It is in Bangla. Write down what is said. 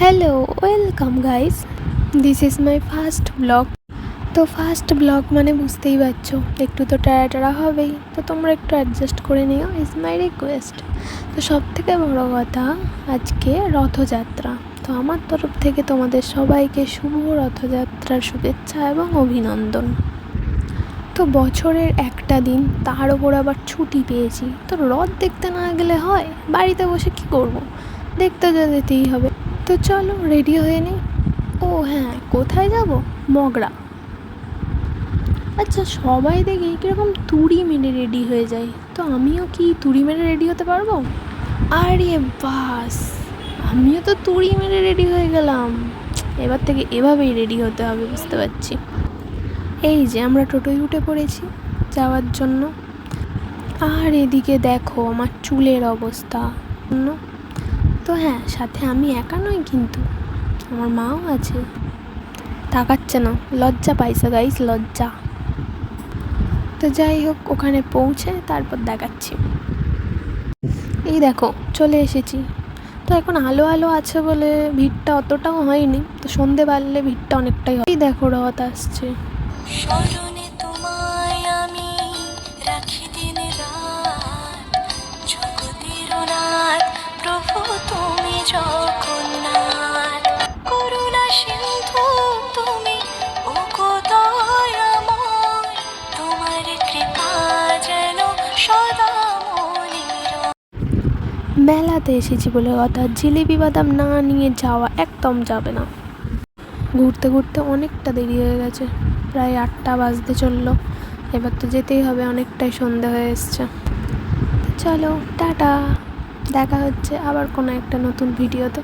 Hello welcome guys this is my first blog তো ফার্স্ট ব্লগ মানে বুঝতেই পারছ, একটু তো টায়া টায়া হবেই। তো তোমরা একটু অ্যাডজাস্ট করে নিও ইজ মাই রিকোয়েস্ট তো সব থেকে বড়ো কথা, আজকে রথযাত্রা। তো আমার তরফ থেকে তোমাদের সবাইকে শুভ রথযাত্রার শুভেচ্ছা এবং অভিনন্দন। তো বছরের একটা দিন, তার ওপর আবার ছুটি পেয়েছি। তো রথ দেখতে না গেলে হয়, বাড়িতে বসে কি করব। দেখতে যেতেই হবে। তো চলো রেডি হয়ে নিই ও হ্যাঁ কোথায় যাব? মগরা। আচ্ছা সবাই দেখি কীরকম তুড়ি মেরে রেডি হয়ে যায়। তো আমিও কি তুড়ি মেরে রেডি হতে পারব? আরে বাস, আমিও তো তুড়ি মেরে রেডি হয়ে গেলাম। এবার থেকে এভাবেই রেডি হতে হবে, বুঝতে পারছি। এই যে, আমরা টোটোয় উঠে পড়েছি যাওয়ার জন্য। আর এদিকে দেখো, আমার চুলের অবস্থা। তো হ্যাঁ সাথে আমি একা নই কিন্তু। আমার মাও আছে। তাকাচ্ছে না। লজ্জা পাইছে গাইস লজ্জা। তো যাই হোক, ওখানে পৌঁছে তারপর দেখাচ্ছি। এই দেখো, চলে এসেছি। তো এখন আলো আলো আছে বলে ভিড়টা অতটাও হয়নি। তো সন্ধে বাড়লে ভিড়টা অনেকটাই হয়। এই দেখো, রথ আসছে। মেলাতে এসেছি বলে কথা। জিলিপি বাদাম না নিয়ে যাওয়া একদম যাবে না। ঘুরতে ঘুরতে অনেকটা দেরি হয়ে গেছে। প্রায় আটটা বাজতে চলল। এবার তো যেতেই হবে, অনেকটাই সন্ধে হয়ে এসছে। চলো, টাটা। দেখা হচ্ছে আবার কোনো একটা নতুন ভিডিওতে।